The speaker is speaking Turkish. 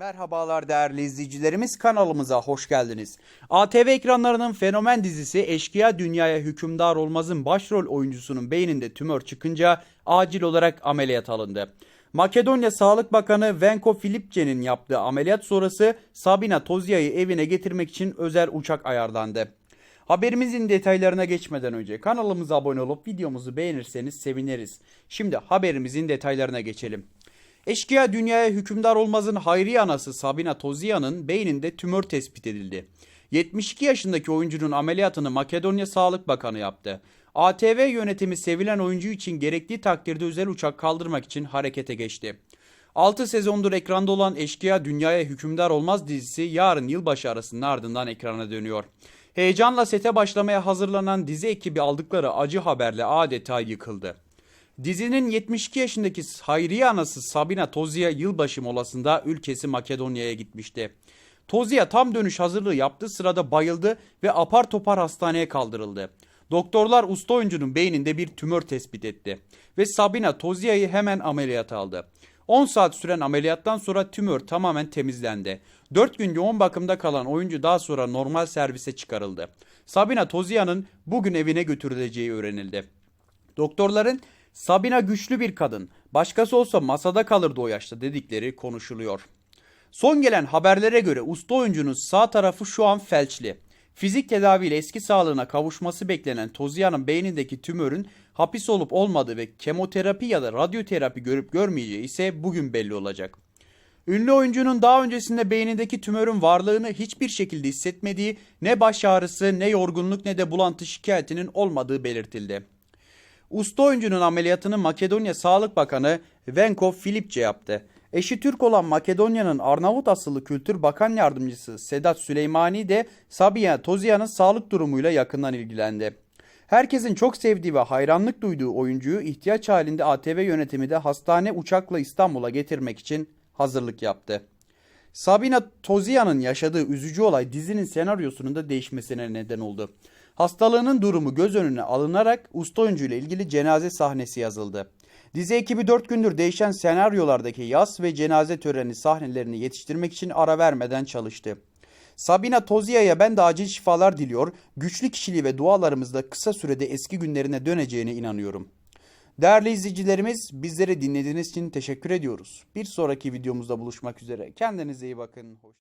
Merhabalar değerli izleyicilerimiz kanalımıza hoş geldiniz. ATV ekranlarının fenomen dizisi Eşkıya Dünyaya Hükümdar Olmaz'ın başrol oyuncusunun beyninde tümör çıkınca acil olarak ameliyat alındı. Makedonya Sağlık Bakanı Venko Filipçe'nin yaptığı ameliyat sonrası Sabina Tozya'yı evine getirmek için özel uçak ayarlandı. Haberimizin detaylarına geçmeden önce kanalımıza abone olup videomuzu beğenirseniz seviniriz. Şimdi haberimizin detaylarına geçelim. Eşkıya dünyaya hükümdar olmazın hayri anası Sabina Tozya'nın beyninde tümör tespit edildi. 72 yaşındaki oyuncunun ameliyatını Makedonya Sağlık Bakanı yaptı. ATV yönetimi sevilen oyuncu için gerektiği takdirde özel uçak kaldırmak için harekete geçti. 6 sezondur ekranda olan Eşkıya Dünyaya Hükümdar Olmaz dizisi yarın yılbaşı arasının ardından ekrana dönüyor. Heyecanla sete başlamaya hazırlanan dizi ekibi aldıkları acı haberle adeta yıkıldı. Dizinin 72 yaşındaki Hayriye anası Sabina Tozya yılbaşı molasında ülkesi Makedonya'ya gitmişti. Tozya tam dönüş hazırlığı yaptığı sırada bayıldı ve apar topar hastaneye kaldırıldı. Doktorlar usta oyuncunun beyninde bir tümör tespit etti ve Sabina Tozya'yı hemen ameliyat aldı. 10 saat süren ameliyattan sonra tümör tamamen temizlendi. 4 gün yoğun bakımda kalan oyuncu daha sonra normal servise çıkarıldı. Sabina Tozya'nın bugün evine götürüleceği öğrenildi. Doktorların Sabina güçlü bir kadın, başkası olsa masada kalırdı o yaşta dedikleri konuşuluyor. Son gelen haberlere göre usta oyuncunun sağ tarafı şu an felçli. Fizik tedaviyle eski sağlığına kavuşması beklenen Tozya'nın beynindeki tümörün hapis olup olmadığı ve kemoterapi ya da radyoterapi görüp görmeyeceği ise bugün belli olacak. Ünlü oyuncunun daha öncesinde beynindeki tümörün varlığını hiçbir şekilde hissetmediği, ne baş ağrısı, ne yorgunluk ne de bulantı şikayetinin olmadığı belirtildi. Usta oyuncunun ameliyatını Makedonya Sağlık Bakanı Venko Filipçe yaptı. Eşi Türk olan Makedonya'nın Arnavut asıllı Kültür Bakan Yardımcısı Sedat Süleymani de Sabiha Tozya'nın sağlık durumuyla yakından ilgilendi. Herkesin çok sevdiği ve hayranlık duyduğu oyuncuyu ihtiyaç halinde ATV yönetimi de hastane uçakla İstanbul'a getirmek için hazırlık yaptı. Sabina Tozya'nın yaşadığı üzücü olay dizinin senaryosunun da değişmesine neden oldu. Hastalığının durumu göz önüne alınarak usta oyuncu ile ilgili cenaze sahnesi yazıldı. Dizi ekibi 4 gündür değişen senaryolardaki yas ve cenaze töreni sahnelerini yetiştirmek için ara vermeden çalıştı. Sabina Tozya'ya ben de acil şifalar diliyor, güçlü kişiliği ve dualarımızla kısa sürede eski günlerine döneceğine inanıyorum. Değerli izleyicilerimiz bizleri dinlediğiniz için teşekkür ediyoruz. Bir sonraki videomuzda buluşmak üzere. Kendinize iyi bakın. Hoş